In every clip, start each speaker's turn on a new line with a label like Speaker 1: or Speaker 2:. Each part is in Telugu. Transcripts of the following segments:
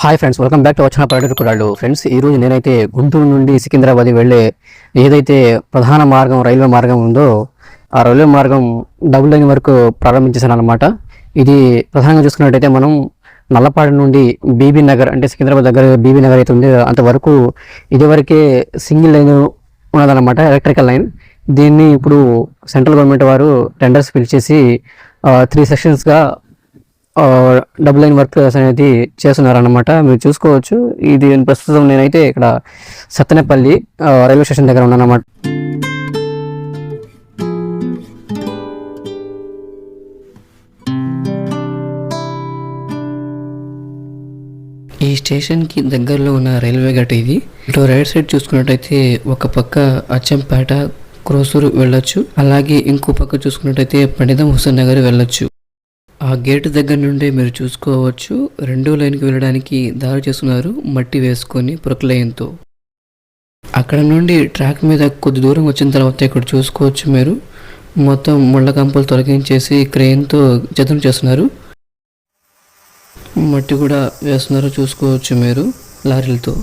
Speaker 1: Hi friends welcome back to వచ్చిన పర్యటకురాళ్ళు ఫ్రెండ్స్ ఈ రోజు నేనైతే గుంటూరు నుండి సికింద్రాబాద్ వెళ్ళే ఏదైతే ప్రధాన మార్గం రైల్వే మార్గం ఉందో ఆ రైల్వే మార్గం డబుల్ లైన్ వరకు ప్రారంభించేసాను అనమాట ఇది ప్రధానంగా చూసుకున్నట్టయితే మనం నల్లపాడు నుండి బీబీ నగర్ అంటే సికింద్రాబాద్ దగ్గర బీబీ నగర్ అయితే ఉంది అంతవరకు ఇదివరకే సింగిల్ లైన్ ఉన్నదన్నమాట ఎలక్ట్రికల్ లైన్ దీన్ని ఇప్పుడు సెంట్రల్ గవర్నమెంట్ వారు టెండర్స్ పిలిచేసి త్రీ సెక్షన్స్గా డబుల్ లైన్ వర్క్ అనేది చేస్తున్నారన్నమాట. మీరు చూసుకోవచ్చు. ఇది ప్రస్తుతం నేనైతే ఇక్కడ సత్తెనపల్లి రైల్వే స్టేషన్ దగ్గర ఉన్నాను అనమాట ఈ స్టేషన్కి దగ్గరలో ఉన్న రైల్వే గట్ ఇది. ఇటు రైట్ సైడ్ చూసుకున్నట్టయితే ఒక పక్క అచ్చంపేట క్రోసూరు వెళ్ళొచ్చు. అలాగే ఇంకో పక్క చూసుకున్నట్టయితే పండితం హుసేన్ నగర్ వెళ్ళొచ్చు. ఆ గేటు దగ్గర నుండి మీరు చూసుకోవచ్చు. రెండో లైన్కి వెళ్ళడానికి దారి చేస్తున్నారు మట్టి వేసుకొని ప్రొక్లైన్తో. అక్కడ నుండి ట్రాక్ మీద కొద్ది దూరం వచ్చిన తర్వాత ఇక్కడ చూసుకోవచ్చు మీరు. మొత్తం ముళ్ళ కంపలు తొలగించేసి క్రెయిన్తో చదును చేస్తున్నారు. మట్టి కూడా వేస్తున్నారు చూసుకోవచ్చు మీరు లారీలతో.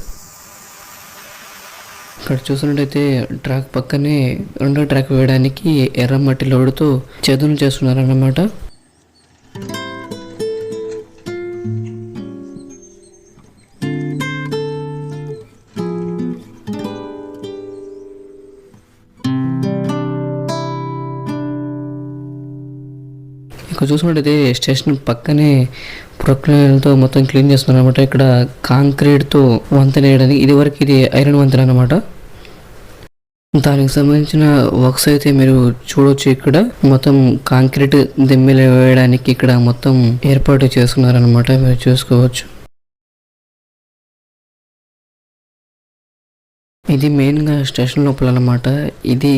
Speaker 1: ఇక్కడ చూసినట్టయితే ట్రాక్ పక్కనే రెండో ట్రాక్ వేయడానికి ఎర్ర మట్టి లోడుతో చదును చేస్తున్నారు ఇక్కడ చూసినట్టయితే స్టేషన్ పక్కనే ప్రొక్లైన్తో మొత్తం క్లీన్ చేస్తున్నారు అనమాట ఇక్కడ కాంక్రీట్తో వంతెన వేయడానికి ఇది వరకు ఇది ఐరన్ వంతెన అనమాట దానికి సంబంధించిన వర్క్స్ అయితే మీరు చూడొచ్చు ఇక్కడ. మొత్తం కాంక్రీట్ దిమ్మెలు వేయడానికి ఇక్కడ మొత్తం ఏర్పాటు చేస్తున్నారనమాట మీరు చూసుకోవచ్చు. ఇది మెయిన్గా స్టేషన్ లోపల అనమాట ఇది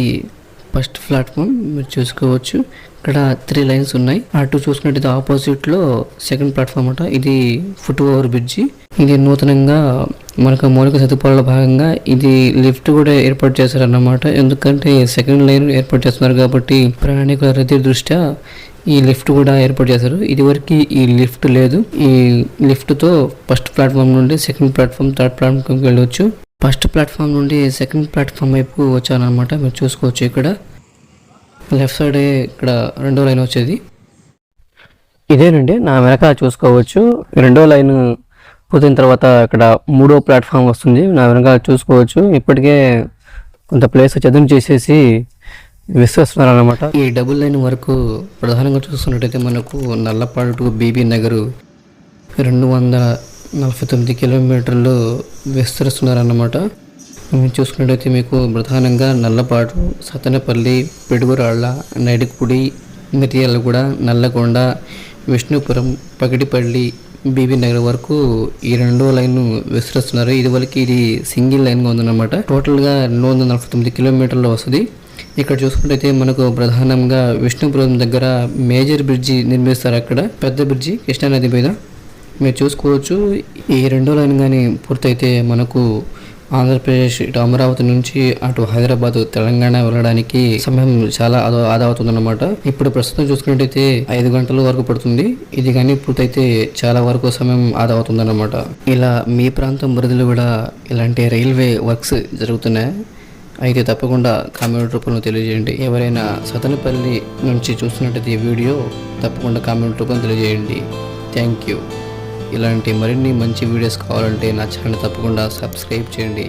Speaker 1: ఫస్ట్ ప్లాట్ఫామ్. మీరు చూసుకోవచ్చు. ఇక్కడ త్రీ లైన్స్ ఉన్నాయి. అటు చూసుకున్నట్టు ఆపోజిట్లో సెకండ్ ప్లాట్ఫామ్ అట. ఇది ఫుట్ ఓవర్ బ్రిడ్జి ఇది నూతనంగా మనకు మౌలిక సదుపాయాల భాగంగా ఇది లిఫ్ట్ కూడా ఏర్పాటు చేశారన్నమాట. ఎందుకంటే సెకండ్ లైన్ ఏర్పాటు చేస్తున్నారు కాబట్టి ప్రయాణికుల రద్దీ దృష్ట్యా ఈ లిఫ్ట్ కూడా ఏర్పాటు చేశారు. ఇది వరకు ఈ లిఫ్ట్ లేదు. ఈ లిఫ్ట్తో ఫస్ట్ ప్లాట్ఫామ్ నుండి సెకండ్ ప్లాట్ఫామ్ థర్డ్ ప్లాట్ఫామ్కి వెళ్ళవచ్చు ఫస్ట్ ప్లాట్ఫామ్ నుండి సెకండ్ ప్లాట్ఫామ్ వైపు వచ్చానమాట మీరు చూసుకోవచ్చు ఇక్కడ. లెఫ్ట్ సైడ్ ఇక్కడ రెండో లైన్ వచ్చేది. ఇదేనండి నా వెనక చూసుకోవచ్చు. రెండో లైన్ పూర్తయిన తర్వాత ఇక్కడ మూడో ప్లాట్ఫామ్ వస్తుంది నా వెనక చూసుకోవచ్చు. ఇప్పటికే కొంత ప్లేస్ చదును చేసేసి విశ్వస్తున్నారు అనమాట ఈ డబుల్ లైన్ వరకు ప్రధానంగా చూస్తున్నట్టయితే మనకు నల్లపాడు టు బీబీ నగరు రెండు వందల నలభై తొమ్మిది కిలోమీటర్లు విస్తరిస్తున్నారన్నమాట. చూసుకున్నట్టయితే మీకు ప్రధానంగా నల్లపాటు సతనపల్లి పెడుగురాళ్ళ నడికుడి మిర్యాలగూడ నల్లగొండ విష్ణుపురం పగిడిపల్లి బీబీ నగర్ వరకు ఈ రెండో లైన్ విస్తరిస్తున్నారు. ఇదివరకు ఇది సింగిల్ లైన్గా ఉందన్నమాట. టోటల్గా రెండు వందల నలభై తొమ్మిది కిలోమీటర్లు వస్తుంది ఇక్కడ చూసుకున్నట్టయితే మనకు ప్రధానంగా విష్ణుపురం దగ్గర మేజర్ బ్రిడ్జి నిర్మిస్తారు అక్కడ. పెద్ద బ్రిడ్జి కృష్ణానది మీద. మీరు చూసుకోవచ్చు. ఈ రెండో లైన్ కానీ పూర్తయితే మనకు ఆంధ్రప్రదేశ్ ఇటు అమరావతి నుంచి అటు హైదరాబాద్ తెలంగాణ వెళ్ళడానికి సమయం చాలా ఆదా అవుతుంది అవుతుందన్నమాట. ఇప్పుడు ప్రస్తుతం చూసుకున్నట్టయితే ఐదు గంటల వరకు పడుతుంది. ఇది కానీ పూర్తయితే చాలా వరకు సమయం ఆదా అవుతుందన్నమాట. ఇలా మీ ప్రాంతం పరిధిలో కూడా ఇలాంటి రైల్వే వర్క్స్ జరుగుతున్నాయి? అయితే తప్పకుండా కామెంట్ రూపంలో తెలియజేయండి. ఎవరైనా సతనపల్లి నుంచి చూస్తున్నట్టయితే ఈ వీడియో తప్పకుండా కామెంట్ రూపంలో తెలియజేయండి. Thank you. ఇలాంటి మరిన్ని మంచి వీడియోస్ కావాలంటే నా ఛానల్ తప్పకుండా సబ్స్క్రైబ్ చేయండి.